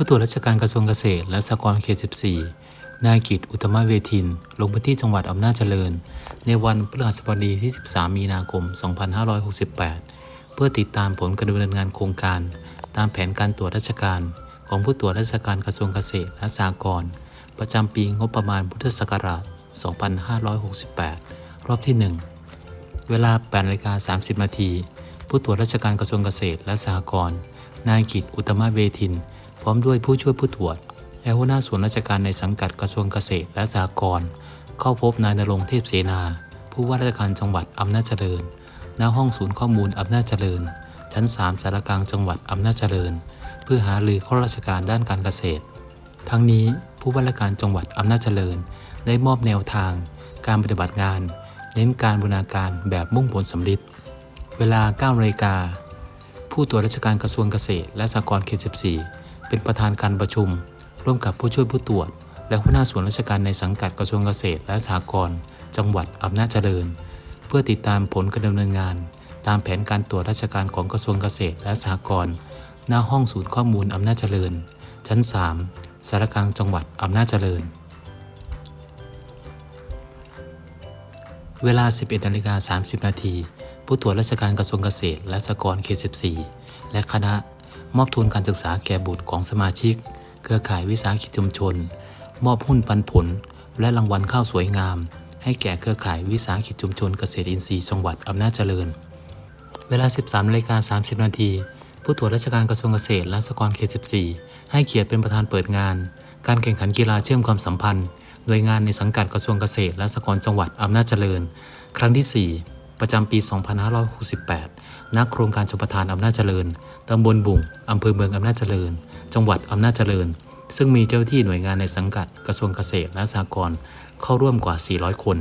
ผู้ตรวจราชการกระทรวงเกษตร และสหกรณ์เขต 14 นายกิตอุตตมเวทิน ลงพื้นที่จังหวัดอำนาจเจริญ ในวันพฤหัสบดีที่ 13 มีนาคม 2568 เพื่อติดตามผลการดำเนินงานโครงการ ตามแผนการตรวจราชการ ของผู้ตรวจราชการกระทรวงเกษตรและสหกรณ์ประจำปีงบประมาณพุทธศักราช 2568 รอบที่ 1 เวลา8นาฬิกา30 นาที ผู้ตรวจราชการกระทรวงเกษตรและสหกรณ์ นายกิตอุตตมเวทิน ร้อมด้วยผู้ช่วยผู้ตรวจและหัวหน้าส่วนราชการในสังกัดกระทรวงเกษตรและสหกรณ์เข้าพบนายนรงเทพเสนา ผู้ว่าราชการจังหวัดอำนาจเจริญ ณ ห้องศูนย์ข้อมูลอำนาจเจริญ ชั้น 3 สารกลางจังหวัดอำนาจเจริญ เพื่อหารือข้อราชการด้านการเกษตร ทั้งนี้ผู้ว่าราชการจังหวัดอำนาจเจริญ ได้มอบแนวทาง การปฏิบัติงาน เน้นการบูรณาการแบบมุ่งผลสำลิดเวลา9นาฬิกาผู้ตรวจราชการกระทรวงเกษตร และสหกรณ์เขต14 เป็นประธานการประชุม ร่วมกับผู้ช่วยผู้ตรวจ และหัวหน้าส่วนราชการในสังกัดกระทรวงเกษตรและสหกรณ์จังหวัดอำนาจเจริญ เพื่อติดตามผลการดำเนินงาน ตามแผนการตรวจราชการของกระทรวงเกษตรและสหกรณ์หน้าห้องศูนย์ข้อมูลอำนาจเจริญ ชั้น 3 สารกลางจังหวัดอำนาจเจริญ เวลา 11นาฬิกา30 นาทีผู้ตรวจราชการกระทรวงเกษตรและสหกรณ์เขต14และคณะ มอบทุนการศึกษาแก่บุตรของสมาชิก เครือข่ายวิสาหกิจชุมชน มอบหุ้นปันผล และรางวัลข้าวสวยงาม ให้แก่เครือข่ายวิสาหกิจชุมชนเกษตรอินทรีย์จังหวัดอำนาจเจริญ เวลา 13นาฬิกา30 นาทีผู้ตรวจราชการกระทรวงเกษตรและสหกรณ์เขต 14 ให้เกียรติเป็นประธานเปิดงาน การแข่งขันกีฬาเชื่อมความสัมพันธ์หน่วยงานในสังกัดกระทรวงเกษตรและสหกรณ์จังหวัดอำนาจเจริญ ครั้งที่ 4 ประจำปี 2568 ณ โครงการชมประทานอำนาจเจริญ ตำบลบุ่ง อำเภอเมืองอำนาจเจริญ จังหวัดอำนาจเจริญ ซึ่งมีเจ้าหน้าที่หน่วยงานในสังกัดกระทรวงเกษตรและสหกรณ์เข้าร่วมกว่า 400 คน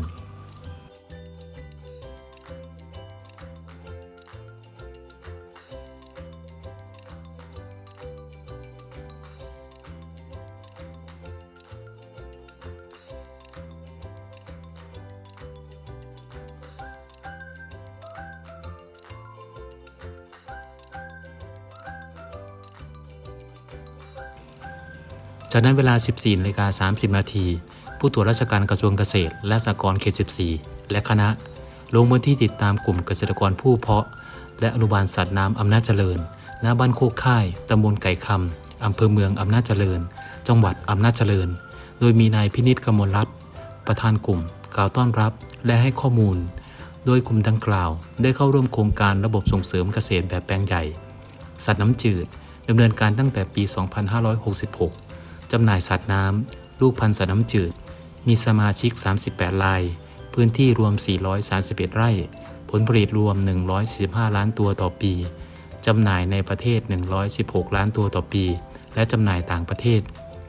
จากนั้นเวลา 14นาฬิกา30 นาที ผู้ตรวจราชการกระทรวงเกษตร และสหกรณ์เขต 14 และคณะ ลงพื้นที่ติดตามกลุ่มเกษตรกรผู้เพาะ และอนุบาลสัตว์น้ำอำนาจเจริญณบ้านโคกค่ายตำบลไก่คำอำเภอเมืองอำนาจเจริญ จังหวัดอำนาจเจริญ โดยมีนายพินิจกมลรัตน์ประธานกลุ่ม กล่าวต้อนรับและให้ข้อมูล โดยกลุ่มดังกล่าว ได้เข้าร่วมโครงการระบบส่งเสริมเกษตรแบบแปลงใหญ่ สัตว์น้ำจืดดำเนินการตั้งแต่ปี 2566 จำหน่ายสัตว์น้ำลูกพันธุ์สัตว์น้ำจืด มีสมาชิก 38 ราย พื้นที่รวม 431 ไร่ ผลผลิตรวม 145 ล้านตัวต่อปี จำหน่ายในประเทศ 116 ล้านตัวต่อปี และจำหน่ายต่างประเทศ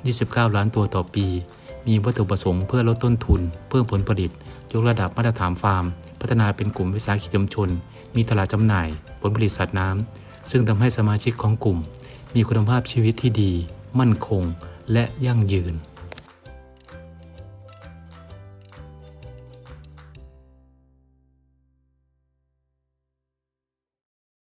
29 ล้านตัวต่อปี มีวัตถุประสงค์เพื่อลดต้นทุน เพิ่มผลผลิต ยกระดับมาตรฐานฟาร์ม พัฒนาเป็นกลุ่มวิสาหกิจชุมชน มีตลาดจำหน่าย ผลผลิตสัตว์น้ำซึ่งทำให้สมาชิกของกลุ่ม มีคุณภาพชีวิตที่ดี มั่นคง และยั่งยืน